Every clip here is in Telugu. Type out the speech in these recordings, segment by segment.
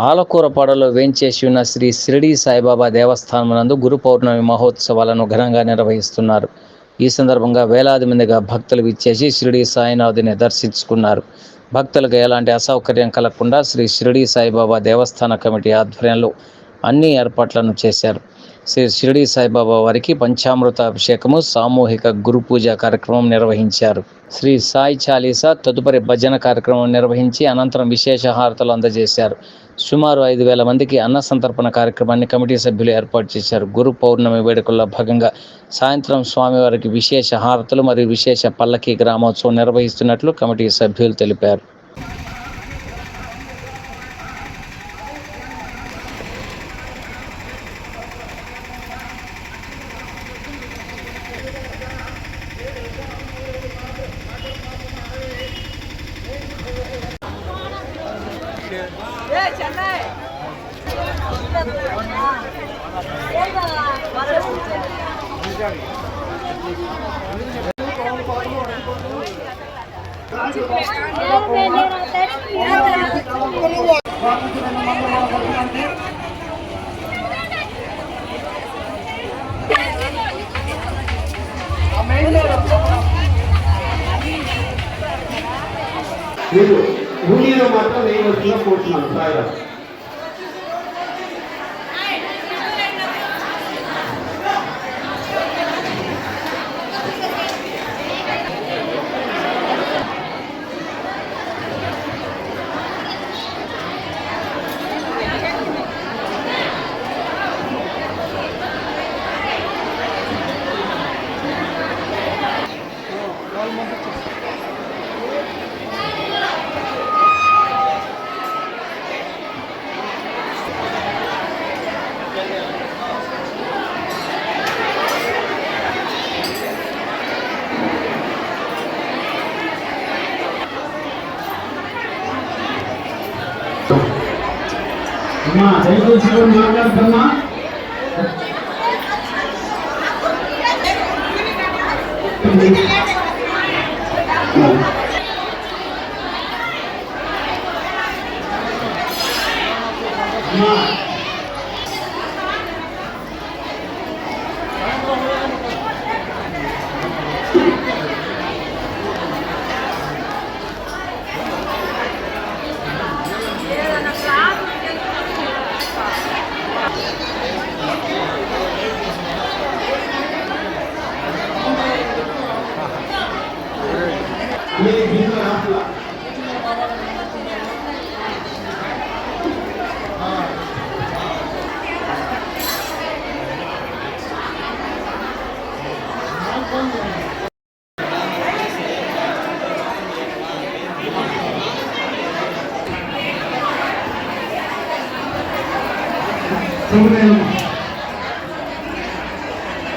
ఆలకూరపాడలో వేంచేసి ఉన్న శ్రీ షిరిడి సాయిబాబా దేవస్థానం నందు గురు పౌర్ణమి మహోత్సవాలను ఘనంగా నిర్వహిస్తున్నారు. ఈ సందర్భంగా వేలాది మందిగా భక్తులు విచ్చేసి షిరిడి సాయినాథుని దర్శించుకున్నారు. భక్తులకు ఎలాంటి అసౌకర్యం కలగకుండా శ్రీ షిరిడి సాయిబాబా దేవస్థాన కమిటీ ఆధ్వర్యంలో అన్ని ఏర్పాట్లను చేశారు. శ్రీ షిరిడి సాయిబాబా వారికి పంచామృత అభిషేకము సామూహిక గురు పూజ కార్యక్రమం నిర్వహించారు. శ్రీ సాయి చాలీసా తదుపరి భజన కార్యక్రమం నిర్వహించి అనంతరం విశేష హారతలు అందజేశారు. సుమారు ఐదు వేల మందికి అన్న సంతర్పణ కార్యక్రమాన్ని కమిటీ సభ్యులు ఏర్పాటు చేశారు. గురు పౌర్ణమి వేడుకల్లో భాగంగా సాయంత్రం స్వామివారికి విశేష హారతలు మరియు విశేష పల్లకి గ్రామోత్సవం నిర్వహిస్తున్నట్లు కమిటీ సభ్యులు తెలిపారు. మీరు హుండీలో మాత్రం వేయవలసిందిగా కోరుతున్నాను సాయిరామ్ అమ్మా దయచేసి ఎవరు మాట్లాడుతున్నా. అమ్మా.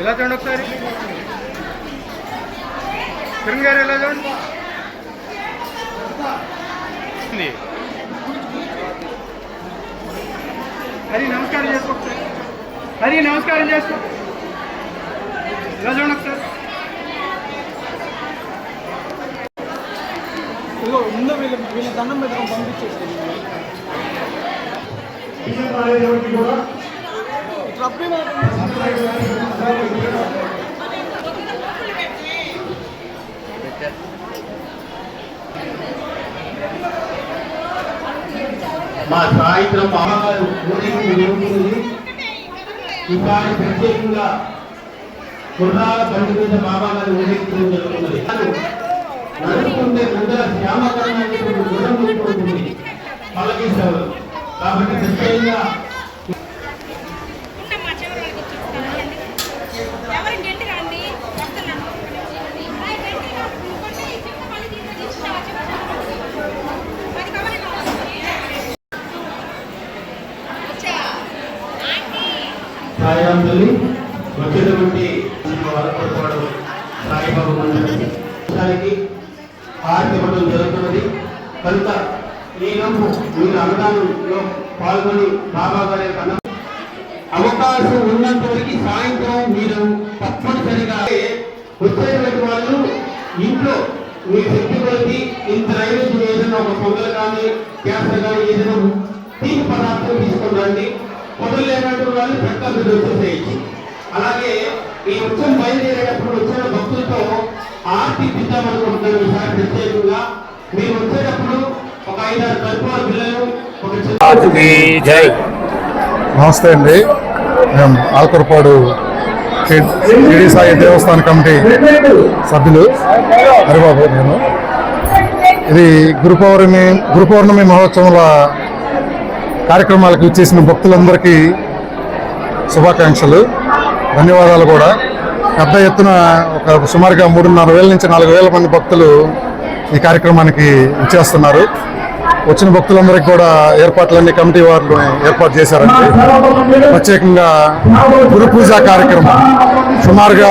ఎలా చూడండి ఒకసారి? కిరణ్ గారు ఎలా చూడండి. హరి నమస్కారం చేసుకో హరి నమస్కారం చేసుకో. ఎలా చూడండి ఒకసారి? ముందు వీళ్ళ వీళ్ళ దండం పెట్టుకొని పంపించేసి కూడా మా సాయంత్రం బాబాగారు ఈసారి ప్రత్యేకంగా కుర్రాల బండి మీద బాబాగారు ఊరేగింపు జరుగుతున్నది నడుస్తుంటే ముందర శ్యామకరణ అనేటువంటి ఉంటుంది కాబట్టి ప్రత్యేకంగా ఎవరి గట్టి రండి వస్తున్నాను సాయిరాముల్ని వచ్చేటువంటి వరపడతాడు సాయిబాబు మందిరానికి ఆరతి ఇవ్వడం జరుగుతున్నది. కనుక నేను మీరు అనుదానంలో పాల్గొని బాబా గారి యొక్క అవకాశం ఉన్నంత వరకు సాయంత్రం మీరు తప్పనిసరిగా వచ్చేటువంటి వాళ్ళు ఇంట్లో మీ శక్తి కొలిది ఇంత నైవేద్యం ఏదైనా ఒక పొంగలు కానీ క్యాన్సర్ కానీ ఏదైనా తీపి పదార్థం తీసుకొని రండి. లేనటువంటి వాళ్ళు అలాగే ఈ ఉత్సవం బయలుదేరేటప్పుడు వచ్చిన భక్తులతో ఆర్తి ఈసారి ప్రత్యేకంగా. మీరు వచ్చేటప్పుడు ఒక ఐదారు కల్పన పిల్లలు ఒక నమస్తే అండి. మేము ఆల్కరపాడు శ్రీ సాయి దేవస్థాన కమిటీ సభ్యులు. హరిబాబు నేను. ఇది గురు పౌర్ణమి గురు పౌర్ణమి మహోత్సవాల కార్యక్రమాలకు ఇచ్చేసిన భక్తులందరికీ శుభాకాంక్షలు ధన్యవాదాలు కూడా. పెద్ద ఎత్తున ఒక సుమారుగా మూడున్నర వేల నుంచి నాలుగు వేల మంది భక్తులు ఈ కార్యక్రమానికి ఇచ్చేస్తున్నారు వచ్చిన భక్తులందరికీ కూడా ఏర్పాట్లన్నీ కమిటీ వారు ఏర్పాటు చేశారండి. ప్రత్యేకంగా గురు పూజ కార్యక్రమం. సుమారుగా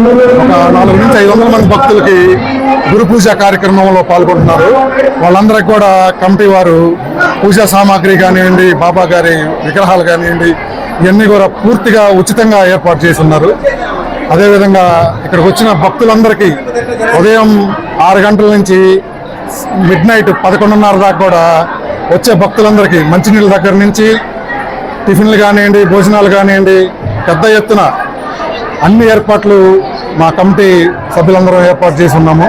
ఒక నాలుగు నుంచి ఐదు వందల మంది భక్తులకి గురు పూజ కార్యక్రమంలో పాల్గొంటున్నారు. వాళ్ళందరికీ కూడా కమిటీ వారు పూజా సామాగ్రి కానివ్వండి బాబా గారి విగ్రహాలు కానివ్వండి ఇవన్నీ కూడా పూర్తిగా ఉచితంగా ఏర్పాటు చేసి ఉన్నారు అదేవిధంగా ఇక్కడికి వచ్చిన భక్తులందరికీ ఉదయం ఆరు గంటల నుంచి మిడ్ నైట్ పదకొండున్నర దాకా కూడా వచ్చే భక్తులందరికీ మంచినీళ్ళ దగ్గర నుంచి టిఫిన్లు కానివ్వండి భోజనాలు కానివ్వండి పెద్ద ఎత్తున అన్ని ఏర్పాట్లు మా కమిటీ సభ్యులందరం ఏర్పాటు చేసి ఉన్నాము.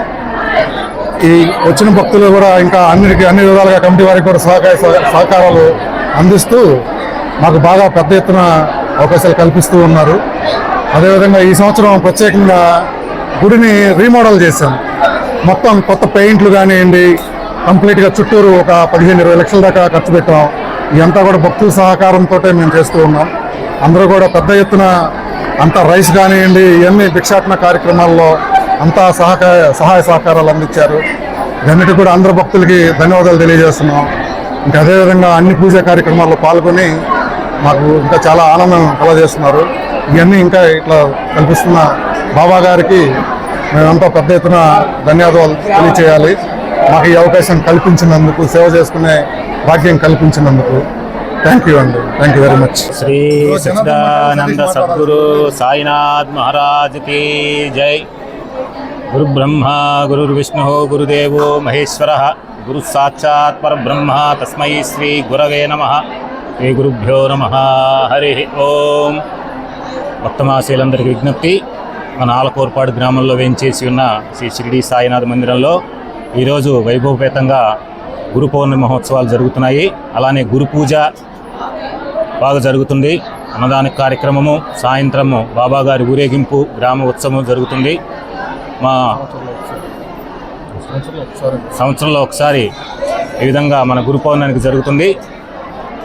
ఈ వచ్చిన భక్తులు కూడా ఇంకా అన్నిటికీ అన్ని విధాలుగా కమిటీ వారికి కూడా సహకార సహకారాలు అందిస్తూ మాకు బాగా పెద్ద ఎత్తున అవకాశాలు కల్పిస్తూ ఉన్నారు. అదేవిధంగా ఈ సంవత్సరం ప్రత్యేకంగా గుడిని రీమోడల్ చేశాం. మొత్తం కొత్త పెయింట్లు కానివ్వండి కంప్లీట్గా చుట్టూరు ఒక పదిహేను ఇరవై లక్షల దాకా ఖర్చు పెట్టాం. ఇదంతా కూడా భక్తుల సహకారంతో మేము చేస్తూ ఉన్నాం. అందరూ కూడా పెద్ద ఎత్తున అంతా రైస్ కానివ్వండి ఇవన్నీ భిక్షాటన కార్యక్రమాల్లో అంతా సహకార సహాయ సహకారాలు అందించారు. ఇవన్నిటి కూడా అందరు భక్తులకి ధన్యవాదాలు తెలియజేస్తున్నాం. ఇంకా అదేవిధంగా అన్ని పూజా కార్యక్రమాల్లో పాల్గొని మాకు ఇంకా చాలా ఆనందం కలగజేస్తున్నారు. ఇవన్నీ ఇంకా ఇట్లా కల్పిస్తున్న బాబా గారికి మేమంతా పెద్ద ఎత్తున ధన్యవాదాలు తెలియచేయాలి. మాకు ఈ అవకాశం కల్పించినందుకు సేవ చేసుకునే భాగ్యం కల్పించినందుకు. థ్యాంక్ యూ అండి thank you very much Shri Sachidananda Sadguru Sainath మహారాజ్కి జై గురు బ్రహ్మ గురు విష్ణు గురుదేవో మహేశ్వర గురు సాక్షాత్ పరబ్రహ్మ తస్మై శ్రీ గురవే నమ శ్రీ గురుభ్యో నమ హరి ఓం భక్తమాశీలందరికీ విజ్ఞప్తి. మన ఆలకూర్పాడు గ్రామంలో వేయించేసి ఉన్న శ్రీ షిరిడి సాయినాథ్ మందిరంలో ఈరోజు వైభవపేతంగా గురు పౌర్ణమి మహోత్సవాలు జరుగుతున్నాయి. అలానే గురు పూజ బాగా జరుగుతుంది. అన్నదాన కార్యక్రమము సాయంత్రము బాబా గారి ఊరేగింపు గ్రామ ఉత్సవం జరుగుతుంది. మా సంవత్సరంలో ఒకసారి ఈ విధంగా మన గురు పౌర్ణానికి జరుగుతుంది.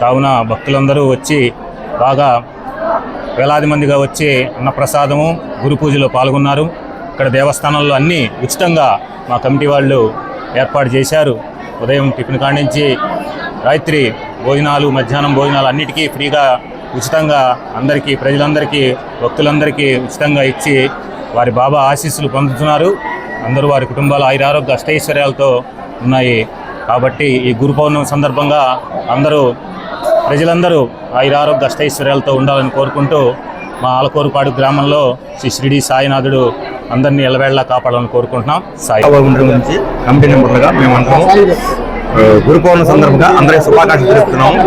కావున భక్తులందరూ వచ్చి బాగా వేలాది మందిగా వచ్చి అన్నప్రసాదము గురు పూజలో పాల్గొన్నారు. ఇక్కడ దేవస్థానంలో అన్నీ ఉచితంగా మా కమిటీ వాళ్ళు ఏర్పాటు చేశారు. ఉదయం టిఫిన్ కాడి నుంచి రాత్రి భోజనాలు మధ్యాహ్నం భోజనాలు అన్నిటికీ ఫ్రీగా ఉచితంగా అందరికీ ప్రజలందరికీ భక్తులందరికీ ఉచితంగా ఇచ్చి వారి బాబా ఆశీస్సులు పొందుతున్నారు. అందరూ వారి కుటుంబాలు ఆయురారోగ్య అష్టైశ్వర్యాలతో ఉన్నాయి. కాబట్టి ఈ గురు పౌర్ణమి సందర్భంగా అందరూ ప్రజలందరూ ఆయురారోగ్య అష్టైశ్వర్యాలతో ఉండాలని కోరుకుంటూ మా ఆలకూరుపాడు గ్రామంలో శ్రీ షిరిడి సాయినాథుడు అందరినీ ఎల్లవేళ్ళా కాపాడాలని కోరుకుంటున్నాం. సాయి. ఉండడం గురించి కమిటీ మెంబర్లుగా మేము ఆ, గురు పౌర్ణమి సందర్భంగా అందరికీ శుభాకాంక్షలు తెలుపుతున్నాము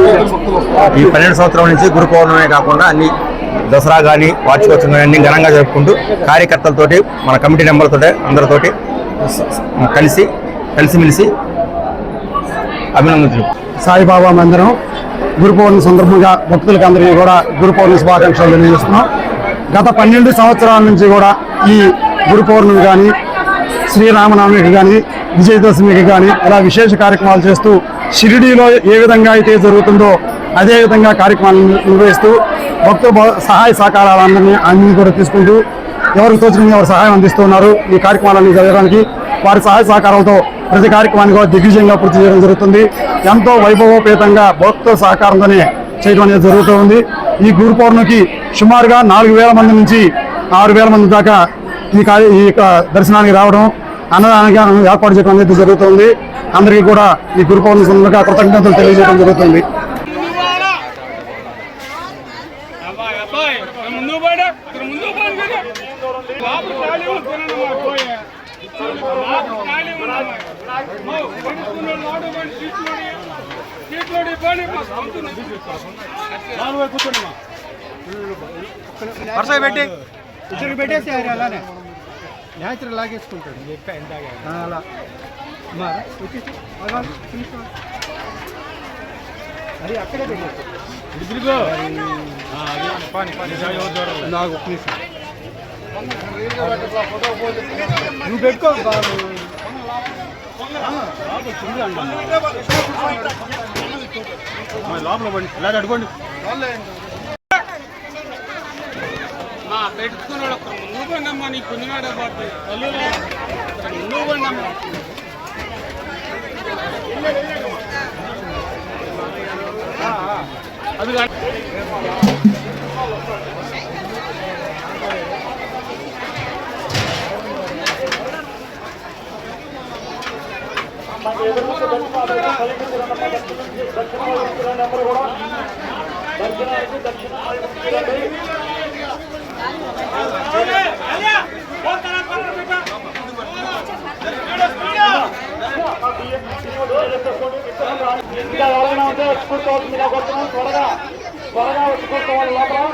ఈ పన్నెండు సంవత్సరం నుంచి గురు పౌర్ణమే కాకుండా అన్ని దసరా కానీ వార్షికోత్సవం కానీ అన్ని ఘనంగా జరుపుకుంటూ కార్యకర్తలతోటి మన కమిటీ మెంబర్లతోటి అందరితోటి కలిసి కలిసిమెలిసి అభినందనలు సాయిబాబా మందిరం గురు పౌర్ణమి సందర్భంగా భక్తులకి అందరికీ కూడా గురు పౌర్ణమి శుభాకాంక్షలు తెలియజేస్తున్నాం. గత పన్నెండు సంవత్సరాల నుంచి కూడా ఈ గురు పౌర్ణమి కానీ శ్రీరామనవమికి కానీ విజయదశమికి కానీ ఇలా విశేష కార్యక్రమాలు చేస్తూ షిరిడీలో ఏ విధంగా అయితే జరుగుతుందో అదే విధంగా కార్యక్రమాలు నిర్వహిస్తూ భక్తుల బ- సహాయ సహకారాలందరినీ అన్ని కూడా తీసుకుంటూ ఎవరికి తోచుకుని ఎవరు సహాయం అందిస్తున్నారు ఈ కార్యక్రమాలన్నీ జరగడానికి వారి సహాయ సహకారాలతో ప్రతి కార్యక్రమాన్ని కూడా దిగ్విజయంగా పూర్తి చేయడం జరుగుతుంది. ఎంతో వైభవోపేతంగా భక్తుల సహకారంతోనే చేయడం అనేది జరుగుతూ ఉంది. ఈ గురు పౌర్ణమికి సుమారుగా నాలుగు వేల మంది నుంచి ఆరు వేల మంది దాకా ఈ కార్య ఈ యొక్క దర్శనానికి రావడం అన్నదానానికి ఏర్పాటు చేయడం అనేది జరుగుతుంది. అందరికీ కూడా ఈ గురు పౌర్ణమి సందర్భంగా కృతజ్ఞతలు తెలియజేయడం జరుగుతుంది. అబ్బాయి అబ్బాయి ఇక్కడ ముందు పోయాడు ఇక్కడ ముందు పోయాడు కదా లోపల ఖాళీ ఉంటున్నాను మా పోయే లోపల ఖాళీ ఉన్నాను పడుకున్నాడు లోడు పడి సీట్లోడి సీట్లోడి పోనీ మా సొంత నాలుగు వైపు కూర్చోండి మా వరుస పెట్టి. ఇద్దరికి పెట్టేసేయారు అలానే. న్యాచురల్ లాగేసుకుంటాడు. చెప్పా ఇందాక. అలా. మా వచ్చేసి అలా తీసుకో అది. అక్కడే పెట్టేసి ఇదిగో. నాకు ఒక్క నిమిషం నువ్వు పెట్టుకో. బాబు. లోపల పడి ఇలా అడుకోండి మా పెట్టుకున్నాడు ఒక్క ముందు పండమ్మా నీ పుణ్యనాడే పోతే ముందు పండమ్మా అది కాదు. ఇంకా ఎవరైనా ఉంటే వచ్చి కూర్చోవచ్చు మీరు త్వరగా. త్వరగా వచ్చి లోపల